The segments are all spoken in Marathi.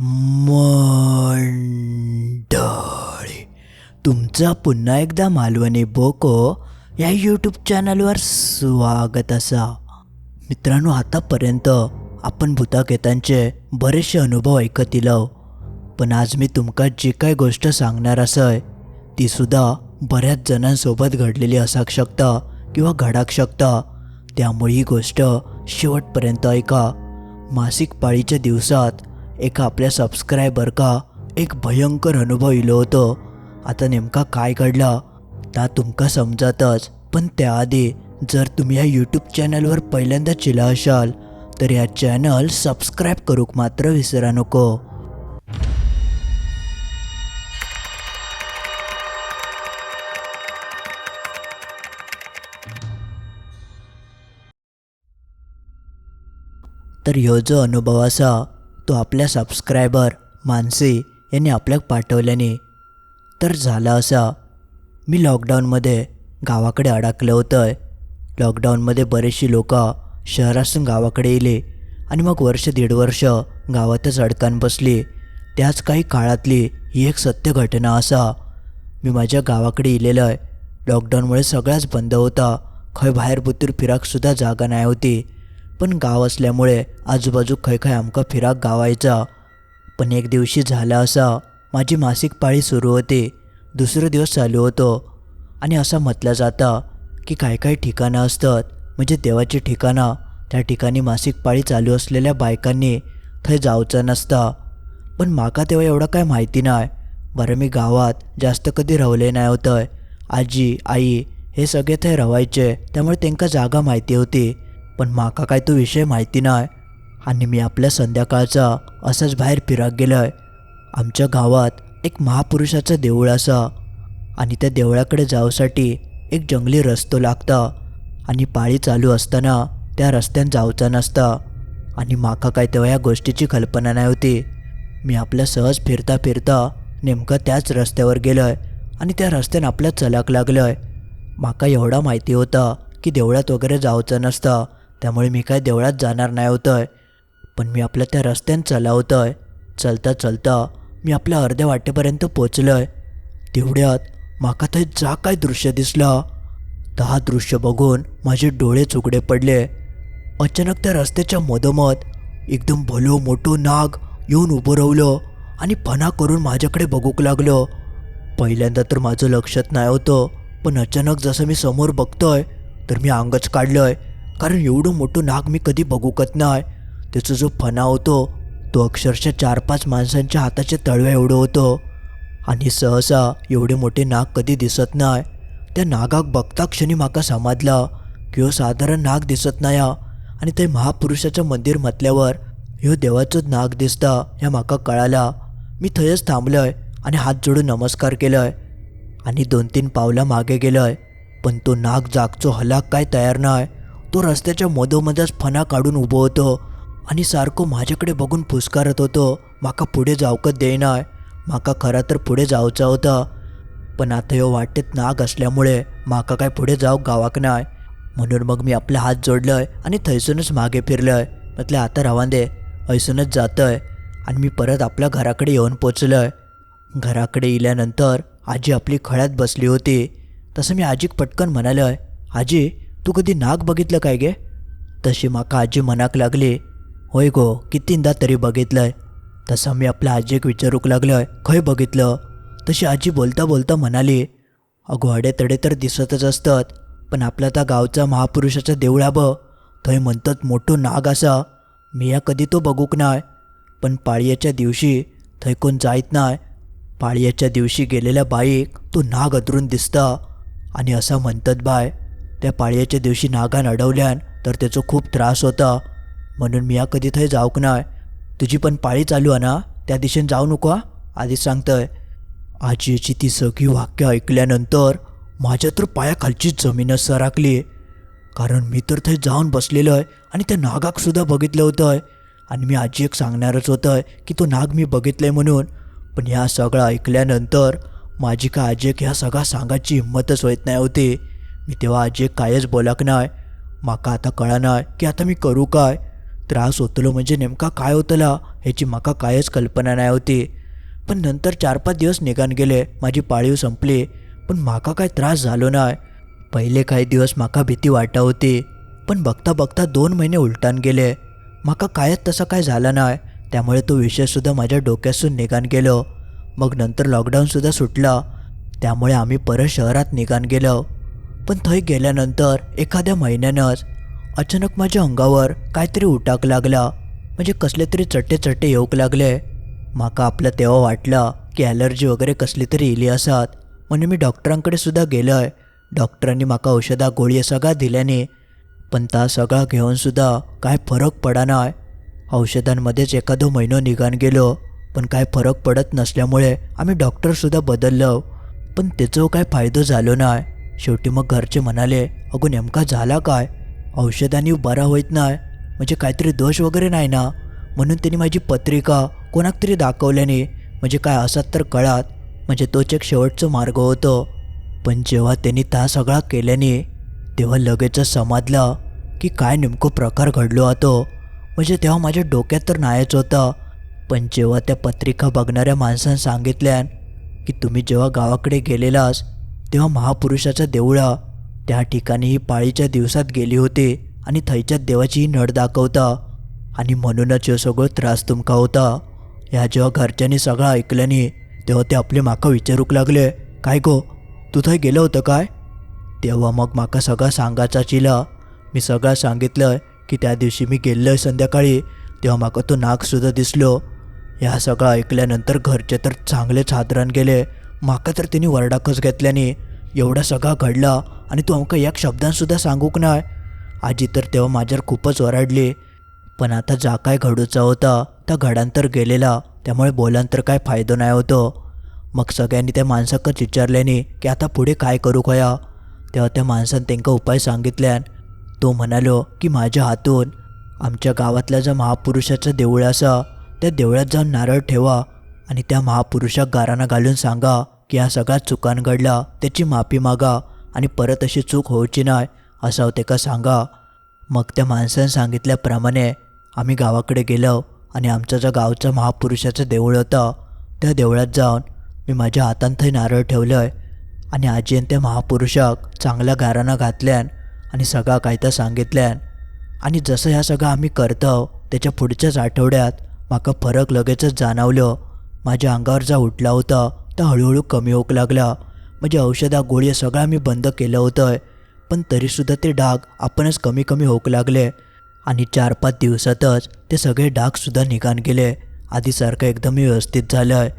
मंडळी तुमचा पुन्हा एकदा मालवणी बोको या यूट्यूब चॅनलवर स्वागत असा. मित्रांनो आतापर्यंत आपण भूताकेतांचे बरेचसे अनुभव ऐकत इलो पण आज मी तुमका जी काय गोष्ट सांगणार असय ती सुद्धा बऱ्याच जणांसोबत घडलेली असाक शकता किंवा घडाक शकता. त्यामुळे ही गोष्ट शेवटपर्यंत ऐका. मासिक पाळीच्या दिवसात एका आपल्या सबस्क्रायबर का एक भयंकर अनुभव इलो होतो. आता नेमका काय घडला? ता तुमका समजतच. पण त्याआधी जर तुम्ही या यूट्यूब चॅनलवर पहिल्यांदा चिला असाल तर या चॅनल सबस्क्राईब करूक मात्र विसरा नको. तर ह्यो जो अनुभव असा तो आपल्या सबस्क्रायबर मानसी यांनी आपल्याक पाठवल्याने तर झाला असा. मी लॉकडाऊनमध्ये गावाकडे अडकलं होतं लॉकडाऊनमध्ये बरेचशी लोक शहरातून गावाकडे येले आणि मग वर्ष दीड वर्ष गावातच अडकान बसली. त्याच काही काळातली ही एक सत्य घटना असा. मी माझ्या गावाकडे इलेलं आहे. लॉकडाऊनमुळे सगळाच बंद होता. खंय बाहेर बुतूर फिराकसुद्धा जागा नाही होती. पण गाव असल्यामुळे आजूबाजू खंय खंय आमका फिराक गावायचा. पण एक दिवशी झाला असा माझी मासिक पाळी सुरू होती दुसरा दिवस चालू होतो. आणि असं म्हटलं जातं की काही काही ठिकाणं असतात म्हणजे देवाची ठिकाणं त्या ठिकाणी मासिक पाळी चालू असलेल्या बायकांनी थंय जावचं नसता. पण माका तेव्हा एवढं काय माहिती नाही बरं मी गावात जास्त कधी रवले नाही होतं आजी आई हे सगळे थंय रवायचे त्यामुळे त्यांका जागा माहिती होती. पण माका काय तो विषय माहिती नाही आणि मी आपल्या संध्याकाळचा असंच बाहेर फिराक गेलोय. आमच्या गावात एक महापुरुषाचं देऊळ असा. आणि त्या देवळाकडे जाऊसाठी एक जंगली रस्तो लागता. आणि पाळी चालू असताना त्या रस्त्यान जावचा नसता. आणि माका काय तेव्हा या गोष्टीची कल्पना नाही होती. मी आपल्या सहज फिरता फिरता नेमकं त्याच रस्त्यावर गेलोय. आणि त्या रस्त्यानं आपल्या चलाक लागलोय. माका एवढा माहिती होता की देवळात वगैरे जावचं नसतं. त्यामुळे मी काय देवळात जाणार नाही होतं आहे पण मी आपल्या त्या रस्त्यानं आहे चलता चलता मी आपल्या अर्ध्या वाटेपर्यंत पोचलो आहे तेवढ्यात माका थंय जा काय दृश्य दिसलं. तर हा दृश्य बघून माझे डोळे चुकडे पडले. अचानक त्या रस्त्याच्या मधोमध एकदम भलो मोठो नाग येऊन उभं राहिलं आणि फना करून माझ्याकडे बघूक लागलं. पहिल्यांदा तर माझं लक्षात नाही होतं पण अचानक जसं मी समोर बघतोय तर मी अंगच काढलंय. कारण एवढं मोठं नाग मी कधी बघूकत नाही. त्याचा जो फणा होतो तो अक्षरशः चार पाच माणसांच्या हाताच्या तळव्या एवढं होतं. आणि सहसा एवढे मोठे नाग कधी दिसत नाही. त्या नागाक बघता क्षणी माका समाजला की ह्यो साधारण नाग दिसत नाही आणि ते महापुरुषाचं मंदिर म्हटल्यावर ह्यो देवाचंच नाग दिसता ह्या माका कळाला. मी थंयच थांबलोय आणि हात जोडून नमस्कार केलोय. आणि दोन तीन पावलं मागे गेलोय. पण तो नाग जागचो हलाक काय तयार नाही. तो रस्त्याच्या मधोमधच फणा काढून उभं होतो आणि सारखं माझ्याकडे बघून फुसकारत होतो माका पुढे जावकत देईना माका खरा तर पुढे जावचा होता. पण आता ह्यो वाटेत नाग असल्यामुळे माका काय पुढे जाऊ गावाक नाय. म्हणून मग मी आपला हात जोडलंय आणि थैसूनच मागे फिरलंय. म्हटलं आता रवान दे. ऐसूनच जातंय. आणि मी परत आपल्या घराकडे येऊन पोचलोय. घराकडे इल्यानंतर आजी आपली खळ्यात बसली होती. तसं मी आजीक पटकन म्हणालोय आजी तू कधी नाग बघितलं काय गे? तशी माका आजी मनाक लागली. होय गो कितींदा तरी बघितलंय. तसं मी आपल्या आजीक विचारूक लागलोय खंय बघितलं? तशी आजी बोलता बोलता म्हणाली अगो अडेतडे तर दिसतच असतात पण आपला त्या गावचा महापुरुषाचा देवळा ब थंय म्हणतात मोठो नाग असा. मी या कधी तो बघूक नाय पण पाळयेच्या दिवशी थंय कोण जायत नाय. पाळयेच्या दिवशी गेलेल्या बाईक तो नाग अदरून दिसता आणि असं म्हणतात बाय त्या पाळयेच्या दिवशी नागान अडवल्यान तर त्याचो खूप त्रास होता. म्हणून मी या कधी थंय जावंक नाय. तुझी पण पाळी चालू आहे ना? त्या दिशेने जाऊ नको आधीच सांगतोय. आजीची ती सगळी वाक्य ऐकल्यानंतर माझ्या तर पायाखालची जमीनच सराकली कारण मी तर थंय जाऊन बसलेलो आहे आणि त्या नागाक सुद्धा बघितलं होतं आणि मी आजी एक सांगणारच होतं की तो नाग मी बघितलंय म्हणून. पण ह्या सगळं ऐकल्यानंतर माझी का आजी ह्या सगळा सांगायची हिंमतच होत नाही होती. मी तेव्हा आजी कायच बोलाक नाही माका आता कळा नाही की आता मी करू काय? त्रास होतलो म्हणजे नेमका काय होतला ह्याची म्हाका कायच कल्पना नाही होती. पण नंतर चार पाच दिवस निघान गेले माझी पाळीव संपली. पण म्हाका काय त्रास झालो नाही पहिले काही दिवस म्हाका भीती वाटा होती पण बघता बघता दोन महिने उलटान गेले. म्हाका कायच तसं काय झालं नाही त्यामुळे तो विषयसुद्धा माझ्या डोक्यातून निघान गेलो. मग नंतर लॉकडाऊनसुद्धा सुटला. त्यामुळे आम्ही परत शहरात निघान गेलो. पण थंय गेल्यानंतर एखाद्या महिन्यानंच अचानक माझ्या अंगावर काहीतरी उटाक लागला. म्हणजे कसले तरी चट्टे चट्टे येऊक लागले. म्हाका आपलं तेव्हा वाटलं की ॲलर्जी वगैरे कसली तरी इली आसात म्हणून मी डॉक्टरांकडे सुद्धा गेलोय. डॉक्टरांनी म्हाका औषधा गोळी सगळा दिल्याने पण ता सगळा घेऊन सुद्धा काय फरक पडा औषधांमध्येच एखादो महिनो निघान गेलो पण काय फरक पडत नसल्यामुळे आम्ही डॉक्टरसुद्धा बदललो. पण त्याचं काय फायदो झालो नाही शेवटी मग घरचे म्हणाले अगो नेमका झाला काय? औषधांनी बरा होत नाही. म्हणजे काहीतरी दोष वगैरे नाही ना? म्हणून त्यांनी माझी पत्रिका कोणाक तरी दाखवल्याने म्हणजे काय असत तर कळात. म्हणजे तोच एक शेवटचं मार्ग होतो. पण जेव्हा त्यांनी ता सगळा केल्याने तेव्हा लगेचच समजलं की काय नेमकं प्रकार घडलो होतो. म्हणजे तेव्हा माझ्या डोक्यात तर नाहीच होतं. पण जेव्हा त्या पत्रिका बघणाऱ्या माणसानं सांगितल्यान की तुम्ही जेव्हा गावाकडे गेलेलास तेव्हा महापुरुषाच्या देवळा त्या ठिकाणी ही पाळीच्या दिवसात गेली होती आणि थैच्या देवाची नड दाखवता. आणि म्हणूनच हे सगळो त्रास तुमका होता. ह्या जेव्हा घरच्यांनी सगळं ऐकल्याने तेव्हा ते आपले माका विचारूक लागले काय गो तू थंय गेलं होतं काय? तेव्हा मग माका सगळं सांगायचा चिला. मी सगळं सांगितलं की त्या दिवशी मी गेल्लोय संध्याकाळी. तेव्हा माका तो नागसुद्धा दिसलो. ह्या सगळं ऐकल्यानंतर घरचे तर चांगलेच हादरान गेले. माका तर तिने वरडाकच घेतल्याने एवढा सगळा घडला आणि तू आमका एक शब्दांसुद्धा सांगूक नाय. आजी तर तेव्हा माझ्यावर खूपच ओरडली पण आता जा काय घडूचा होता त्या घडांतर गेलेला त्यामुळे बोलान तर काय फायदो नाही होतो. मग सगळ्यांनी त्या माणसाकच विचारल्याने की आता पुढे काय करू खया तेव्हा त्या माणसानं त्यांका उपाय सांगितल्यान तो म्हणालो की माझ्या हातून आमच्या गावातल्या ज्या महापुरुषाचं देऊळ असा त्या देवळात जाऊन नारळ ठेवा. आणि त्या महापुरुषाक गाराणा घालून सांगा की ह्या सगळ्या चुकान घडला त्याची माफी मागा आणि परत अशी चूक होऊची नाही असं तेका सांगा. मग त्या माणसानं सांगितल्याप्रमाणे आम्ही गावाकडे गेलो आणि आमचा जो गावचा महापुरुषाचं देऊळ होतं त्या देवळात जाऊन मी माझ्या हातान थंय नारळ ठेवलंय आणि आजीन त्या महापुरुषाक चांगल्या गाराणा घातल्यान आणि सगळा काय तर सांगितल्यान. आणि जसं ह्या सगळं आम्ही करतो त्याच्या पुढच्याच आठवड्यात माका फरक लगेचच जाणवलो. माझ्या अंगावर जा उठला होता तर हळूहळू कमी होऊ लागला. म्हणजे औषधा गोळी सगळा मी बंद केलं होतं पण तरीसुद्धा ते डाग आपणच कमी कमी होऊ लागले. आणि चार पाच दिवसातच ते सगळे डागसुद्धा निघान गेले. आधीसारखं एकदम व्यवस्थित झालं आहे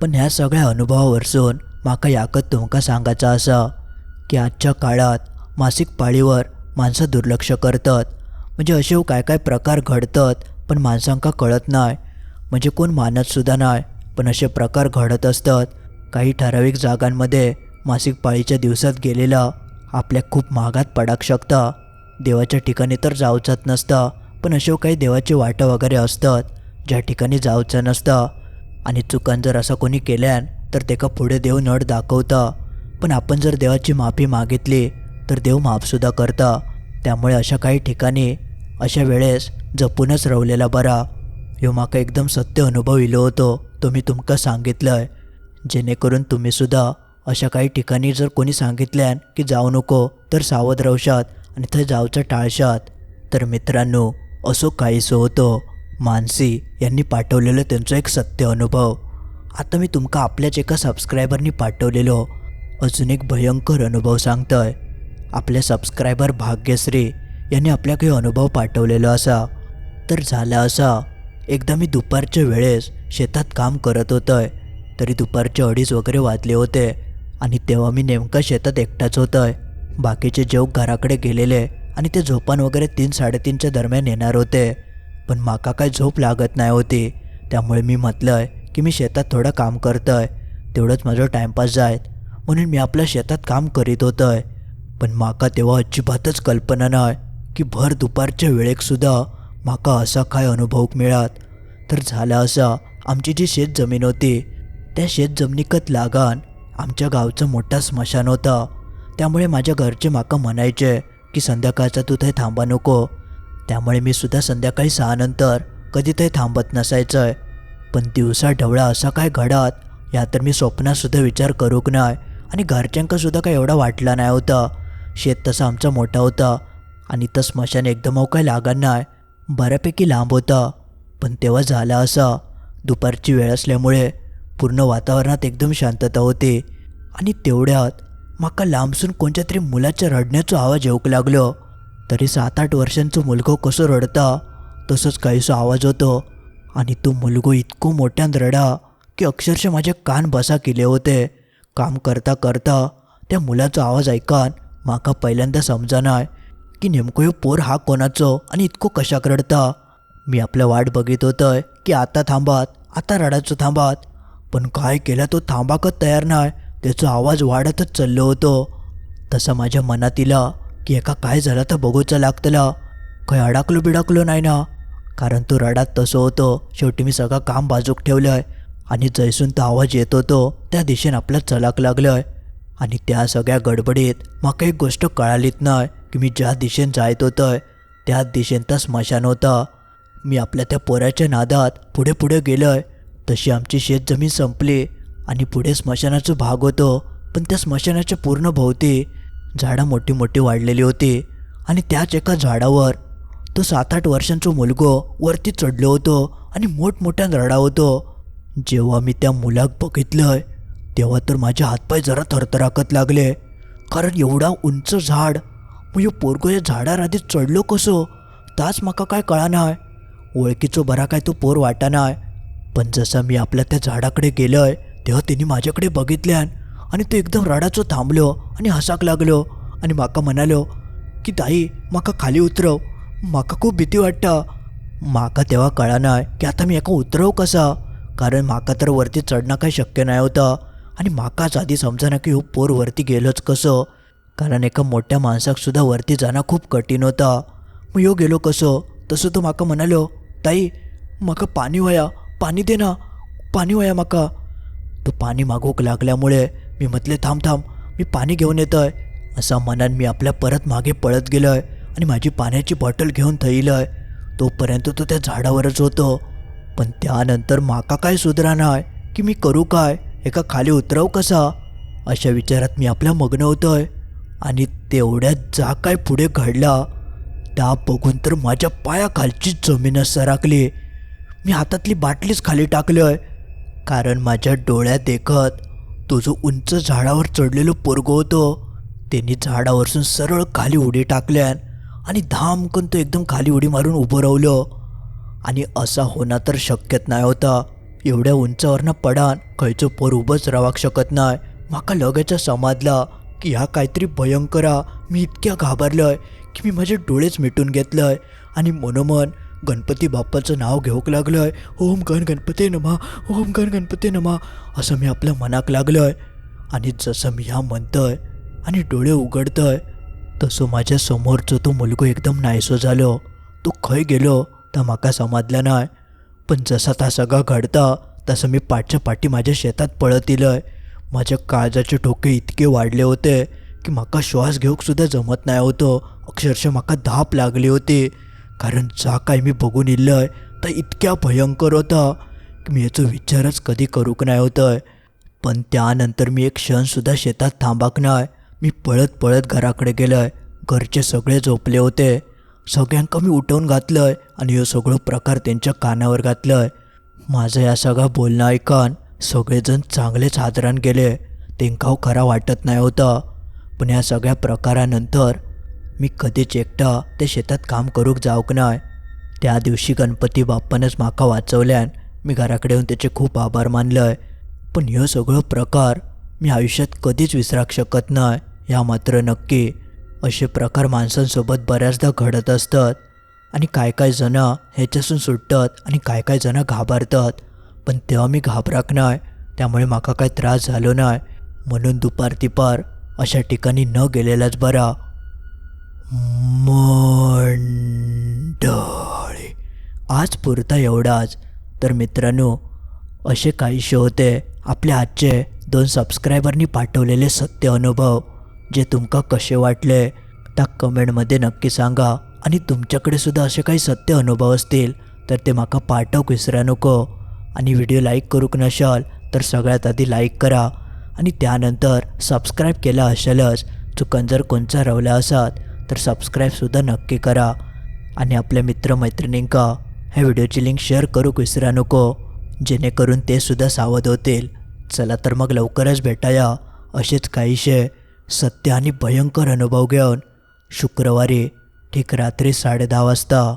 पण ह्या सगळ्या अनुभवावरसून माका याकत तुमका सांगायचा असा की आजच्या काळात मासिक पाळीवर माणसं दुर्लक्ष करतात. म्हणजे असे काय काय प्रकार घडतात पण माणसांका कळत नाही. म्हणजे कोण मानतसुद्धा नाही. पण असे प्रकार घडत असतात. काही ठराविक जागांमध्ये मासिक पाळीच्या दिवसात गेलेला आपल्या खूप महागात पडाक शकता. देवाच्या ठिकाणी तर जाऊचाच नसता पण असे काही देवाचे वाटं वगैरे असतात ज्या ठिकाणी जाऊचं नसतं. आणि चुकान जर असं कोणी केल्यान तर तेका पुढे देव नड दाखवता. पण आपण जर देवाची माफी मागितली तर देव माफसुद्धा करता. त्यामुळे अशा काही ठिकाणी अशा वेळेस जपूनच रवलेला बरा. ह्यो माका एकदम सत्य अनुभव इलो होतो. तुम्ही मी तुमका सांगितलंय. जेणेकरून तुम्हीसुद्धा अशा काही ठिकाणी जर कोणी सांगितल्यान की जाऊ नको तर सावध राहशात आणि थंय जावचं टाळशात. तर मित्रांनो असो काहीसो होतो. मानसी यांनी पाठवलेलं त्यांचा एक सत्य अनुभव. आता मी तुमका आपल्याच एका सबस्क्रायबरनी पाठवलेलो. अजून एक भयंकर अनुभव सांगतोय. आपल्या सबस्क्रायबर भाग्यश्री यांनी आपल्याकडे अनुभव पाठवलेलो असा. तर झाला असा. एकदा मी दुपारच्या वेळेस शेतात काम करत होतोय. तरी दुपारचे अडीच वगैरे वाजले होते आणि तेव्हा मी नेमका शेतात एकटाच होतोय. बाकीचे जेव घराकडे गेलेले आणि ते झोपान वगैरे तीन साडेतीनच्या दरम्यान येणार होते. पण माका काय झोप लागत नाही होती. त्यामुळे मी म्हटलंय की मी शेतात थोडं काम करतोय. तेवढंच माझं टाईमपास जायत म्हणून मी आपल्या शेतात काम करीत होतोय. पण माका तेव्हा अजिबातच कल्पना नाही की भर दुपारच्या वेळेकसुद्धा माका असा काय अनुभव मिळात? तर झाला असा आमची जी शेत जमीन होती त्या शेत जमिनीकत लागान आमच्या गावचं मोठा स्मशान होता. त्यामुळे माझ्या घरचे माका म्हणायचे की संध्याकाळचा तू थंय थांबा नको. त्यामुळे मी सुद्धा संध्याकाळी सहानंतर कधी ते थांबत नसायचंय. पण दिवसा ढवळा असा काय घडात या तर मी स्वप्नातसुद्धा विचार करूक नाही आणि घरच्यांकासुद्धा काय एवढा वाटला नाही होता. शेत तसा आमचा मोठा होता आणि तर स्मशान एकदम अहो काय लागण नाही बऱ्यापैकी लांब होता. पण तेव्हा झाला असा. दुपारची वेळ असल्यामुळे पूर्ण वातावरणात एकदम शांतता होती. आणि तेवढ्यात माका लांबसून कोणत्या तरी मुलाच्या रडण्याचा आवाज येऊक लागलो. तरी सात आठ वर्षांचं मुलगो कसं रडता तसंच काहीसा आवाज होतो. आणि तो मुलगो इतको मोठ्यान रडा की अक्षरशः माझे कान बसा केले होते. काम करता करता त्या मुलाचा आवाज ऐकान माका पहिल्यांदा समजानाय की नेमकं ह्यो पोर हा कोणाचो आणि इतको कशाक रडता? मी आपलं वाट बघित होतंय की आता थांबात आता रडायचो थांबात. पण काय केलं तो थांबाकच तयार नाही. त्याचा आवाज वाढतच चाललो होतो. तसा माझ्या मनात इला की एका काय झालं तर बघूचं लागतला. काय अडकलो बिडकलो नाही ना. कारण तो रडात तसं होतं. शेवटी मी सगळं काम बाजूक ठेवलंय. आणि जैसून तो आवाज येत होतो त्या दिशेनं आपला चलाक लागलंय. आणि त्या सगळ्या गडबडीत मग एक गोष्ट कळालीच नाही. की मी ज्या दिशेने जायत होतंय त्या दिशेने तर स्मशान होता. मी आपल्या त्या पोराच्या नादात पुढे पुढे गेलो आहे तशी आमची शेतजमीन संपली आणि पुढे स्मशानाचा भाग होतो. पण त्या स्मशानाच्या पूर्ण भोवती झाडं मोठी मोठी वाढलेली होती आणि त्याच एका झाडावर तो सात आठ वर्षांचा मुलगो वरती चढलो होतो आणि मोठमोठ्यानं रडा होतो. जेव्हा मी त्या मुलाक बघितलंय तेव्हा तर माझे हातपाय जरा थरथराकत लागले. कारण एवढा उंच झाड मग ह्यो पोरगो या झाडार आधी चढलो कसो? ताच म्हाका काय कळना ओळखीचो बरा काय तो पोर वाटानाय. पण जसा मी आपल्या त्या झाडाकडे गेलोय तेव्हा त्यांनी माझ्याकडे बघितल्यान आणि तो एकदम रडाचो थांबलो आणि हसाक लागलो आणि माका म्हणालो की ताई माका खाली उतरव. माका खूप भीती वाटता. माका तेव्हा कळना की आता मी एका उतरव कसा? कारण माका तर वरती चढणं काही शक्य नाही होतं आणि माकाच आधी समजना की हो पोर वरती गेलोच कसं? कारण एका मोठ्या माणसाकसुद्धा वरती जाणं खूप कठीण होता. मग यो गेलो कसं? तसं तो माका म्हणालो ताई माका पाणी वया पाणी दे ना पाणी वया माका. तो पाणी मागूक लागल्यामुळे मी म्हटले थांब थांब मी पाणी घेऊन येतोय. असा मनान मी आपल्या परत मागे पळत गेलो आहे आणि माझी पाण्याची बॉटल घेऊन थैलंय. तोपर्यंत तो त्या झाडावरच होतो. पण त्यानंतर माका काय सुधराणार? की मी करू काय? एका खाली उतरव कसा? अशा विचारात मी आपल्या मग्न होतोय. आणि तेवढ्यात जा काय पुढे घडला त्या बघून तर माझ्या पायाखालची जमीनच सरकली मी हातातली बाटलीच खाली टाकलोय कारण माझ्या डोळ्यात देखत तो जो उंच झाडावर चढलेलो पोरगो होतो. त्यांनी झाडावरसून सरळ खाली उडी टाकल्यान आणि धामकन तो एकदम खाली उडी मारून उभं राहिलं. आणि असा होणं तर शक्यच नाही होता. एवढ्या उंचावरनं पडान खंयचो पोर उभंच रावाक शकत नाही. माका लगेच समाजला. की ह्या काहीतरी भयंकरा मी इतक्या घाबरलोय की मी माझे डोळेच मिटून घेतलंय. आणि मनोमन गणपती बाप्पाचं नाव घेऊक आहे ओम गण गणपती नमा ओम गण गणपती नमा असं मी आपल्या मनाक लागलोय. आणि जसं मी ह्या म्हणतोय आणि डोळे उघडतोय तसं माझ्या समोरचो तो मुलगो एकदम नायसो झालो. तो खंय गेलो तर म्हाका समजला नाही पण जसा ता सगळा घडता तसं मी पाठच्या पाठी माझ्या शेतात पळत इलंय माझ्या काळजाचे ठोके इतके वाढले होते की म्हाका श्वास घेवंक सुद्धा जमत नाही होतो. अक्षरशः म्हाका धाप लागली होती. कारण जा काय मी बघून इल्लय तर इतक्या भयंकर होता की मी याचा विचारच कधी करूक नाही होतंय. पण त्यानंतर मी एक क्षणसुद्धा शेतात थांबाक नाही. मी पळत पळत घराकडे गेलोय. घरचे सगळे झोपले होते. सगळ्यांका मी उठवून घातलंय आणि हो सगळं प्रकार त्यांच्या कानावर घातलंय. माझं या सगळं बोलणं ऐकन सगळेजण चांगलेच हादरान गेले. तेंकाव खरा वाटत नाही होतं. पण ह्या सगळ्या प्रकारानंतर मी कधीच एकटं ते शेतात काम करूक जावंक नाय त्या दिवशी गणपती बाप्पानच माका वाचवल्यान मी घराकडे येऊन त्याचे खूप आभार मानलंय. पण ह्यो सगळो प्रकार मी आयुष्यात कधीच विसराक शकत नाही ह्या मात्र नक्की. असे प्रकार माणसांसोबत बऱ्याचदा घडत असतात आणि काय काय जणं ह्याच्यासून सुटतात आणि काय काय जणं घाबरतात. पण तेव्हा मी घाबराक नाय. त्यामुळे माका काय त्रास झालो नाय. म्हणून दुपार तिपार अशा ठिकाणी न गेलेलाच बरा. मंडळी आज पुरता एवढाच. तर मित्रांनो असे शो होते. आपल्या आजचे दोन सबस्क्रायबरनी पाठवलेले सत्य अनुभव जे तुमका कसे वाटले त्या कमेंटमध्ये नक्की सांगा. आणि तुमच्याकडे सुद्धा असे काही सत्य अनुभव असतील तर ते म्हाका पाठव विसरा नको. आणि व्हिडिओ लाईक करूक नशाल तर सगळ्यात आधी लाईक करा आणि त्यानंतर सबस्क्राईब केला असेलच चुकन जर कोणचा रवला असात तर सबस्क्राईबसुद्धा नक्की करा. आणि आपल्या मित्रमैत्रिणींका ह्या व्हिडिओची लिंक शेअर करूक विसरा नको जेणेकरून ते सुद्धा सावध होतील. चला तर मग लवकरच भेटाया. असेच काहीशे सत्य आणि भयंकर अनुभव घेऊन शुक्रवारी ठीक रात्री साडे दहा वाजता.